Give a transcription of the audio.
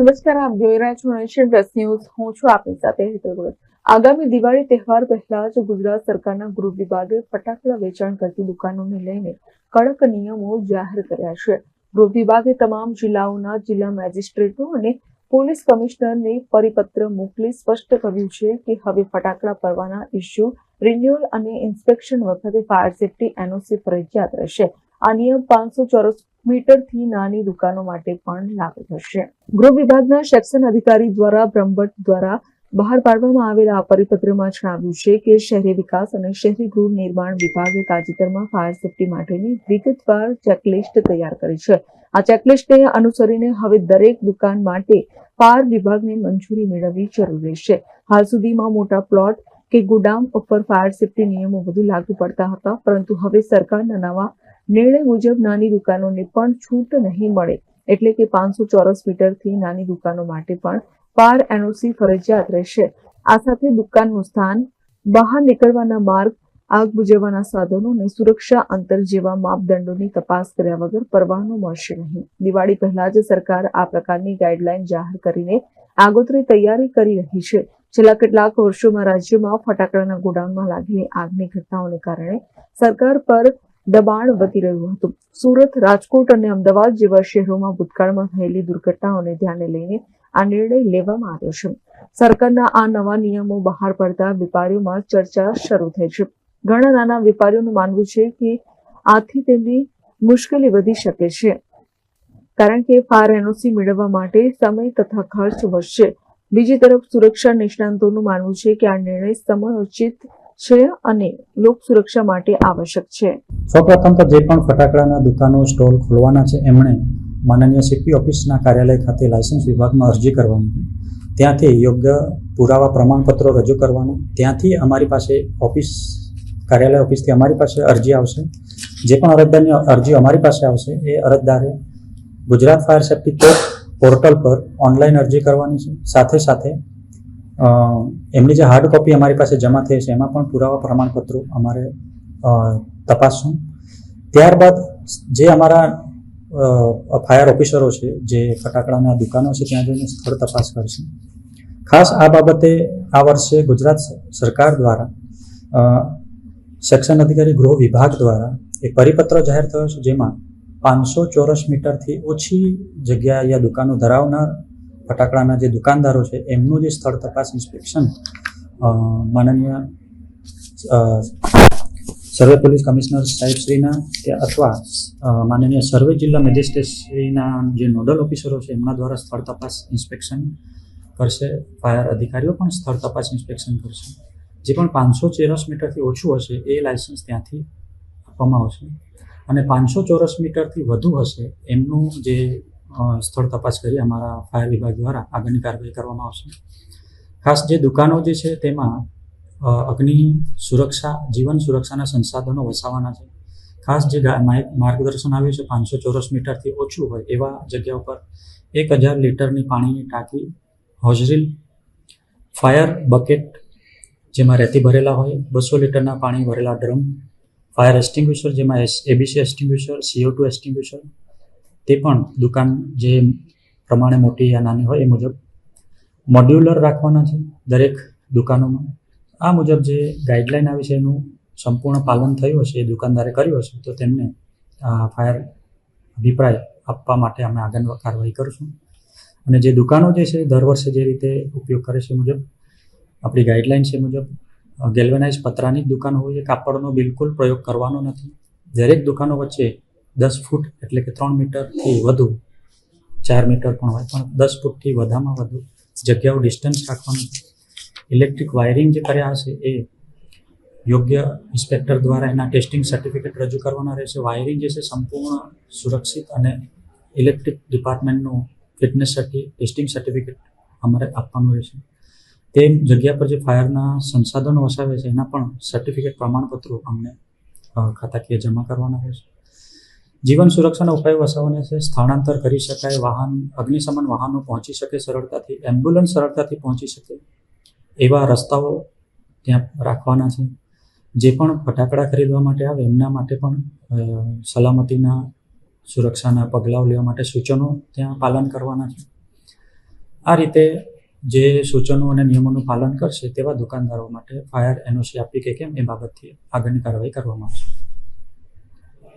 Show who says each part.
Speaker 1: નમસ્કાર, આપ જોઈ રહ્યા છો નેશન પ્લસ ન્યૂઝ હું છું આપની સાથે હેતલ ભગત. આગામી દિવાળી તહેવાર પહેલા જ ગુજરાત સરકારના ગૃહ વિભાગે ફટાકડા વેચાણ કરતી દુકાનોને લઈને કડક નિયમો જાહેર કર્યા છે. ગૃહ વિભાગે તમામ જિલ્લાઓના જિલ્લા મેજિસ્ટ્રેટો અને પોલીસ કમિશનરને પરિપત્ર મોકલી સ્પષ્ટ કર્યું છે કે હવે ફટાકડા પરવાના ઇસ્યુ રિન્યુઅલ અને ઇન્સ્પેક્શન વખતે ફાયર સેફ્ટી, એનઓસી ફરજિયાત રહેશે. આ નિયમ પાંચસો ચોરસ મીટરથી નાની દુકાનો માટે પણ લાગુ થશે. ગૃહ વિભાગના સેક્શન અધિકારી દ્વારા બ્રહ્મભટ્ટ દ્વારા બહાર પાડવામાં આવેલા આ પરિપત્રમાં જણાવ્યું છે કે શહેરી વિકાસ અને શહેરી ગૃહ નિર્માણ વિભાગે તાજેતરમાં ફાયર સેફ્ટી માટેની વિગતવાર ચેકલિસ્ટ તૈયાર કરી છે. આ ચેકલિસ્ટને અનુસરીને હવે દરેક દુકાન માટે ફાયર વિભાગની મંજૂરી મેળવવી જરૂરી છે. હાલ સુધીમાં મોટા પ્લોટ કે ગોડાઉન ઉપર ફાયર સેફ્ટી નિયમો વધુ લાગુ પડતા હતા, પરંતુ હવે સરકારના નવા નિર્ણય મુજબ નાની દુકાનોને પણ છૂટ નહીં મળે. એટલે કે પાંચસો ચોરસ મીટરથી નાની દુકાનો માટે પણ પાર એનઓસી ફરજિયાત રહેશે. આ સાથે દુકાનનું સ્થાન, બહાર નીકળવાના માર્ગ, આગ બુઝાવવાના સાધનો અને સુરક્ષા અંતર જેવા માપદંડોની તપાસ કર્યા વગર પરવાનો મળશે નહીં. દિવાળી પહેલા જ સરકાર આ પ્રકારની ગાઈડલાઈન જાહેર કરીને આગોતરી તૈયારી કરી રહી છે. છેલ્લા કેટલાક વર્ષોમાં રાજ્યમાં ફટાકડાના ગોડાઉનમાં લાગેલી આગની ઘટનાઓને કારણે સરકાર પર દબાણ વધી રહ્યું હતું. સુરત, રાજકોટ અને અમદાવાદ જેવા શહેરોમાં ભૂતકાળમાં થયેલી દુર્ઘટનાઓને ધ્યાને લઈને આ નિર્ણય લેવામાં આવ્યો છે. સરકારના આ નવા નિયમો બહાર પડતા વેપારીઓમાં ચર્ચા શરૂ થઈ છે. ઘણા નાના વેપારીઓનું માનવું છે કે આથી તેમની મુશ્કેલી વધી શકે છે. કારણ કે ફાર એનઓસી મેળવવા માટે સમય તથા ખર્ચ વધશે. બીજી તરફ સુરક્ષા નિષ્ણાંતોનું માનવું છે કે આ નિર્ણય સમયોચિત છે અને લોક સુરક્ષા માટે આવશ્યક છે.
Speaker 2: સૌપ્રથમ તો જે પણ ફટાકડાના દુકાનો, સ્ટોલ ખોલવાના છે, એમણે માનનીય સીપી ઓફિસના કાર્યાલય ખાતે લાયસન્સ વિભાગમાં અરજી કરવાની ત્યાંથી યોગ્ય પુરાવા પ્રમાણપત્રો રજૂ કરવાનું. ત્યાંથી અમારી પાસે ઓફિસ, કાર્યાલય ઓફિસથી અમારી પાસે અરજી આવશે. જે પણ અરજદારની અરજી અમારી પાસે આવશે, એ અરજદારે Gujarat fire safety code portal પર ઓનલાઈન અરજી કરવાની છે. સાથે સાથે એમની જે હાર્ડ કોપી અમારી પાસે જમા થઈ છે, એમાં પણ પુરાવા પ્રમાણપત્રો અમારે તપાસશું. ત્યારબાદ જે અમારા ફાયર ઓફિસરો છે, જે ફટાકડાના દુકાનો છે, ત્યાં જઈને સ્થળ તપાસ કરશે. ખાસ આ બાબતે આ વર્ષે ગુજરાત સરકાર દ્વારા સેક્શન અધિકારી ગૃહ વિભાગ દ્વારા એક પરિપત્ર જાહેર થયો છે, જેમાં પાંચસો ચોરસ મીટરથી ઓછી જગ્યા યા દુકાનો ધરાવનાર ફટાકડાના જે દુકાનદારો છે, એમનું જે સ્થળ તપાસ ઇન્સ્પેક્શન માનનીય સર્વે પોલીસ કમિશનર સાહેબશ્રીના કે અથવા માનનીય સર્વે જિલ્લા મેજિસ્ટ્રેટશ્રીના જે નોડલ ઓફિસરો છે, એમના દ્વારા સ્થળ તપાસ ઇન્સ્પેક્શન કરશે, ફાયર અધિકારીઓ પણ સ્થળ તપાસ ઇન્સ્પેક્શન કરશે. જે પણ પાંચસો ચોરસ મીટરથી ઓછું હશે, એ લાયસન્સ ત્યાંથી આપવામાં આવશે. અને પાંચસો ચોરસ મીટરથી વધુ હશે, એમનું જે સ્થળ તપાસ કરી અમારા ફાયર વિભાગ દ્વારા આગળની કાર્યવાહી કરવામાં આવશે. ખાસ જે દુકાનો જે છે તેમાં અગ્નિ સુરક્ષા, જીવન સુરક્ષાના સંસાધનો વસાવવાના છે. ખાસ જે માર્ગદર્શન આવ્યું છે પાંચસો ચોરસ મીટરથી ઓછું હોય એવા જગ્યા ઉપર એક હજાર લીટરની પાણીની ટાંકી હોજરીલ ફાયર બકેટ જેમાં રેતી ભરેલા હોય, બસો લીટરના પાણી ભરેલા ડ્રમ, ફાયર એસ્ટિંગ્યુશર જેમાં S, ABC extinguisher CO two extinguisher તે પણ દુકાન જે પ્રમાણે મોટી યા નાની હોય એ મુજબ મોડ્યુલર રાખવાના છે દરેક દુકાનોમાં. આ મુજબ જે ગાઈડલાઈન આવી છે એનું સંપૂર્ણ પાલન થયું હશે, એ દુકાનદારે કર્યું હશે, તો તેમને ફાયર અભિપ્રાય આપવા માટે અમે આગળ કાર્યવાહી કરીશું. અને જે દુકાનો જે છે, દર વર્ષે જે રીતે ઉપયોગ કરે છે મુજબ, આપણી ગાઈડલાઈન છે મુજબ ગેલ્વેનાઇઝ પતરાની જ દુકાન હોય એ કાપડનો બિલકુલ પ્રયોગ કરવાનો નથી. દરેક દુકાનો વચ્ચે દસ ફૂટ એટલે કે ત્રણ મીટરથી વધુ, ચાર મીટર પણ હોય, પણ દસ ફૂટથી વધામાં વધુ જગ્યાઓ ડિસ્ટન્સ રાખવાનું. ઇલેક્ટ્રિક વાયરિંગ જે કર્યા હશે એ યોગ્ય ઇન્સ્પેક્ટર દ્વારા એના ટેસ્ટિંગ સર્ટિફિકેટ રજૂ કરવાના રહેશે. વાયરિંગ જે છે સંપૂર્ણ સુરક્ષિત અને ઇલેક્ટ્રિક ડિપાર્ટમેન્ટનું ફિટનેસ સર્ટિ ટેસ્ટિંગ સર્ટિફિકેટ અમારે આપવાનું રહેશે. તે જગ્યા પર જે ફાયરના સંસાધનો વસાવે છે એના પણ સર્ટિફિકેટ પ્રમાણપત્રો અમને ખાતાકીય જમા કરવાના રહેશે. જીવન સુરક્ષાના ઉપાયો વસાવવાને સ્થળાંતર કરી શકાય. વાહન, અગ્નિશમન વાહનો પહોંચી શકે સરળતાથી. એમ્બ્યુલન્સ સરળતાથી પહોંચી શકે. એવા રસ્તાઓ ત્યાં રાખવાના છે. જે પણ ફટાકડા ખરીદવા માટે આવે, એમના માટે પણ સલામતીના, સુરક્ષાના પગલાઓ લેવા માટે સૂચનો ત્યાં પાલન કરવાના છે. આ રીતે જે સૂચનો અને નિયમોનું પાલન કરશે તેવા દુકાનદારો માટે ફાયર એનઓસી આપી કે કેમ એ બાબતથી આગળની કાર્યવાહી કરવામાં આવશે.